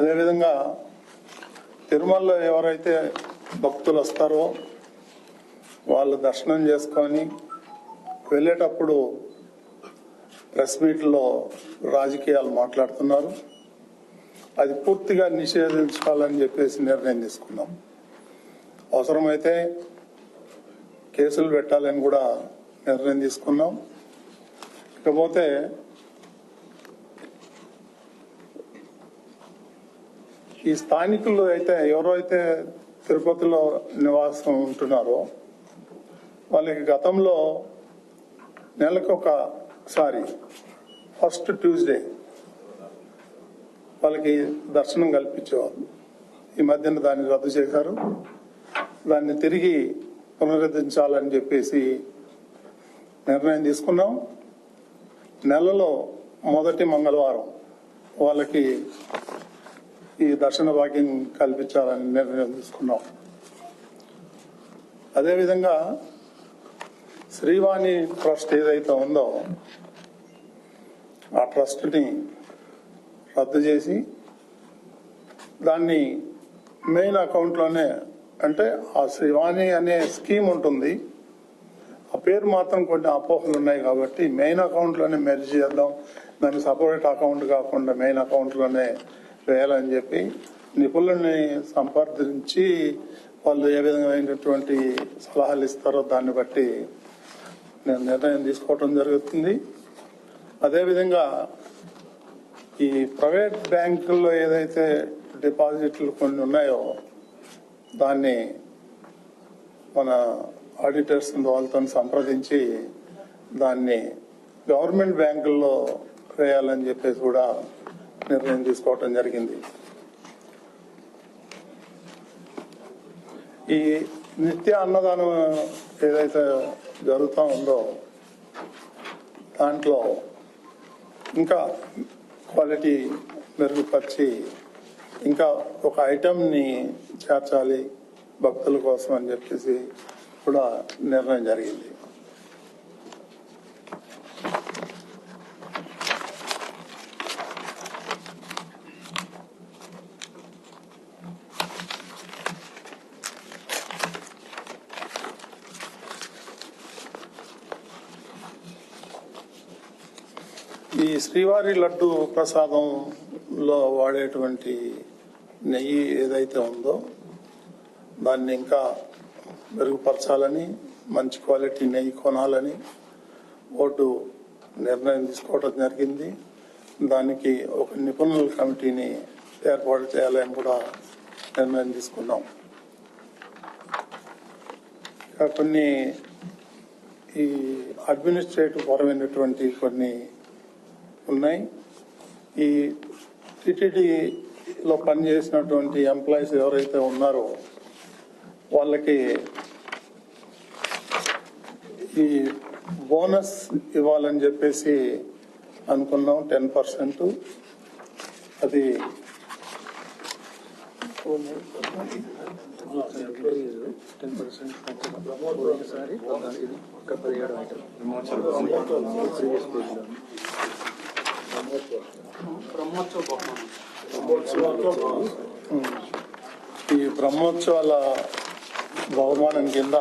అదేవిధంగా తిరుమలలో ఎవరైతే భక్తులు వస్తారో వాళ్ళు దర్శనం చేసుకొని వెళ్ళేటప్పుడు ప్రెస్ మీట్లో రాజకీయాలు మాట్లాడుతున్నారు. అది పూర్తిగా నిషేధించాలని చెప్పేసి నిర్ణయం తీసుకున్నాం. అవసరమైతే కేసులు పెట్టాలని కూడా నిర్ణయం తీసుకున్నాం. ఇకపోతే ఈ స్థానికులు అయితే ఎవరైతే తిరుపతిలో నివాసం ఉంటున్నారో వాళ్ళకి గతంలో నెలకు ఒకసారి ఫస్ట్ ట్యూస్డే వాళ్ళకి దర్శనం కల్పించేవారు. ఈ మధ్యన దాన్ని రద్దు చేశారు. దాన్ని తిరిగి పునరుద్ధరించాలని చెప్పేసి నిర్ణయం తీసుకున్నాం. నెలలో మొదటి మంగళవారం వాళ్ళకి ఈ దర్శన భాగ్యం కల్పించాలని నిర్ణయం తీసుకున్నాం. అదేవిధంగా శ్రీవాణి ట్రస్ట్ ఏదైతే ఉందో ఆ ట్రస్ట్ని రద్దు చేసి దాన్ని మెయిన్ అకౌంట్లోనే అంటే ఆ శ్రీవాణి అనే స్కీమ్ ఉంటుంది. ఆ పేరు మాత్రం కొన్ని అపోహలు ఉన్నాయి కాబట్టి మెయిన్ అకౌంట్లోనే మెర్జ్ చేద్దాం. దాన్ని సపరేట్ అకౌంట్ కాకుండా మెయిన్ అకౌంట్లోనే వేయాలని చెప్పి నిపుణుల్ని సంప్రదించి వాళ్ళు ఏ విధమైనటువంటి సలహాలు ఇస్తారో దాన్ని బట్టి నేను నిర్ణయం తీసుకోవటం జరుగుతుంది. అదేవిధంగా ఈ ప్రైవేట్ బ్యాంకుల్లో ఏదైతే డిపాజిట్లు కొన్ని ఉన్నాయో దాన్ని మన ఆడిటర్స్ వాళ్ళతో సంప్రదించి దాన్ని గవర్నమెంట్ బ్యాంకుల్లో వేయాలని చెప్పేసి కూడా నిర్ణయం తీసుకోవటం జరిగింది. ఈ నిత్య అన్నదానం ఏదైతే జరుగుతూ ఉందో దాంట్లో ఇంకా క్వాలిటీ మెరుగుపరిచి ఇంకా ఒక ఐటమ్ని చేర్చాలి భక్తుల కోసం అని చెప్పేసి కూడా నిర్ణయం జరిగింది. ఈ శ్రీవారి లడ్డు ప్రసాదంలో వాడేటువంటి నెయ్యి ఏదైతే ఉందో దాన్ని ఇంకా మెరుగుపరచాలని మంచి క్వాలిటీ నెయ్యి కొనాలని బోర్డు నిర్ణయం తీసుకోవడం జరిగింది. దానికి ఒక నిపుణుల కమిటీని ఏర్పాటు చేయాలని కూడా నిర్ణయం తీసుకున్నాం. కొన్ని ఈ అడ్మినిస్ట్రేటివ్ పరమైనటువంటి కొన్ని ఉన్నాయి. ఈ టిటిడిలో పనిచేసినటువంటి ఎంప్లాయీస్ ఎవరైతే ఉన్నారో వాళ్ళకి ఈ బోనస్ ఇవ్వాలని చెప్పేసి అనుకున్నాం టెన్ పర్సెంట్. అది టెన్ పర్సెంట్ ఒకసారి ఈ బ్రహ్మోత్సవాల బహుమానం కింద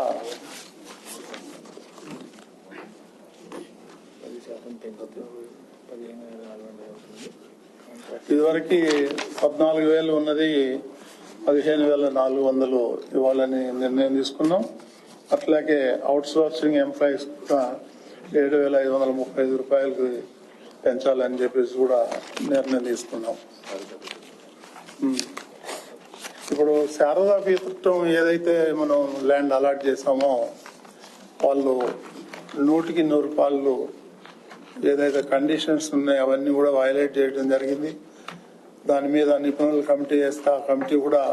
ఇదివరకు పద్నాలుగు వేలు ఉన్నది పదిహేను వేల నాలుగు వందలు ఇవ్వాలని నిర్ణయం తీసుకున్నాం. అట్లాగే అవుట్ సోర్సింగ్ ఎంప్లాయీస్ ఏడు వేల ఐదు వందల ముప్పై ఐదు రూపాయలకి పెంచాలని చెప్పేసి కూడా నిర్ణయం తీసుకున్నాం. ఇప్పుడు శారదా పీఠం ఏదైతే మనం ల్యాండ్ అలాట్ చేసామో వాళ్ళు నూటికి నూరు రూపాయలు ఏదైతే కండిషన్స్ ఉన్నాయో అవన్నీ కూడా వైలేట్ చేయడం జరిగింది. దాని మీద నిపుణుల కమిటీ వేస్తే ఆ కమిటీ కూడా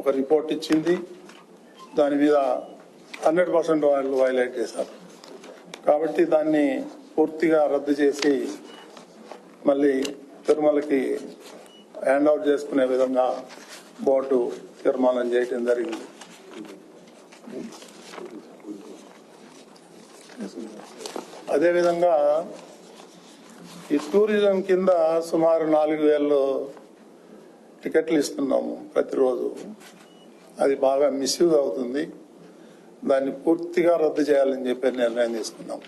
ఒక రిపోర్ట్ ఇచ్చింది. దాని మీద హండ్రెడ్ పర్సెంట్ వాళ్ళు వైలేట్ చేశారు. కాబట్టి దాన్ని పూర్తిగా రద్దు చేసి మళ్ళీ తిరుమలకి హ్యాండ్ అవుట్ చేసుకునే విధంగా బోర్డు తీర్మానం చేయటం జరిగింది. అదేవిధంగా ఈ టూరిజం కింద సుమారు నాలుగు వేలు టికెట్లు ఇస్తున్నాము ప్రతిరోజు. అది బాగా మిస్యూజ్ అవుతుంది. దాన్ని పూర్తిగా రద్దు చేయాలని చెప్పి నిర్ణయం తీసుకున్నాం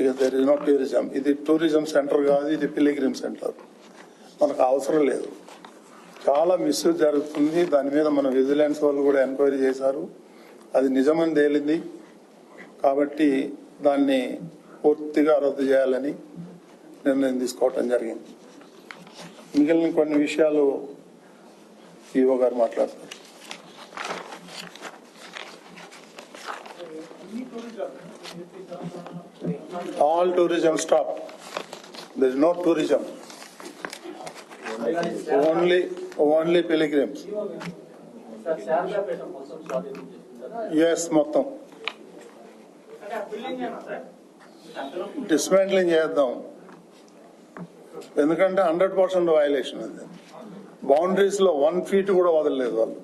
ఇక దర్ ఇస్ నాట్ టూరిజం ఇది టూరిజం సెంటర్ కాదు ఇది పిలిగ్రిమ్ సెంటర్ మనకు అవసరం లేదు. చాలా మిస్యూజ్ జరుగుతుంది. దాని మీద మన విజిలెన్స్ వాళ్ళు కూడా ఎంక్వైరీ చేశారు. అది నిజమని తేలింది. కాబట్టి దాన్ని పూర్తిగా రద్దు చేయాలని నిర్ణయం తీసుకోవటం జరిగింది. మిగిలిన కొన్ని విషయాలు ఈవో గారు మాట్లాడతారు. All tourism stop there is no tourism only only pilgrims sir Saradapeta మొత్తం. స్వాధీనం చేసుకుంటారా ఎస్ మొత్తం డిస్మాంట్లింగ్ చేద్దాం. ఎందుకంటే హండ్రెడ్ పర్సెంట్ వయలేషన్ అది. బౌండరీస్లో వన్ ఫీట్ కూడా వదలలేదు వాళ్ళు.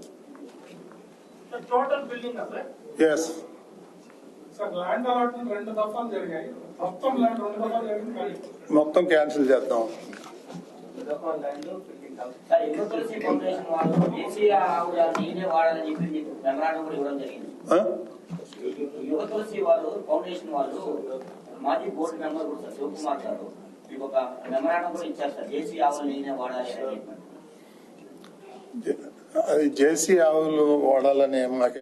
Total building sir? Yes sir land allotment రెండు దఫాలు జరిగాయి. మొత్తం ల్యాండ్ రెండు దఫాలు జరిగింది మొత్తం క్యాన్సిల్ చేద్దాం. యువ తులసి వాళ్ళు? ఫౌండేషన్ వాళ్ళు మాజీ బోర్డు మెంబర్ కూడా సార్ శివకుమార్ గారు మీకు ఒక మెమరాండం కూడా ఇచ్చారు సార్ దేశీయ ఆవులు నేనే వాడాలి అని అది జేసీ ఆవులు వాడాలని మాకు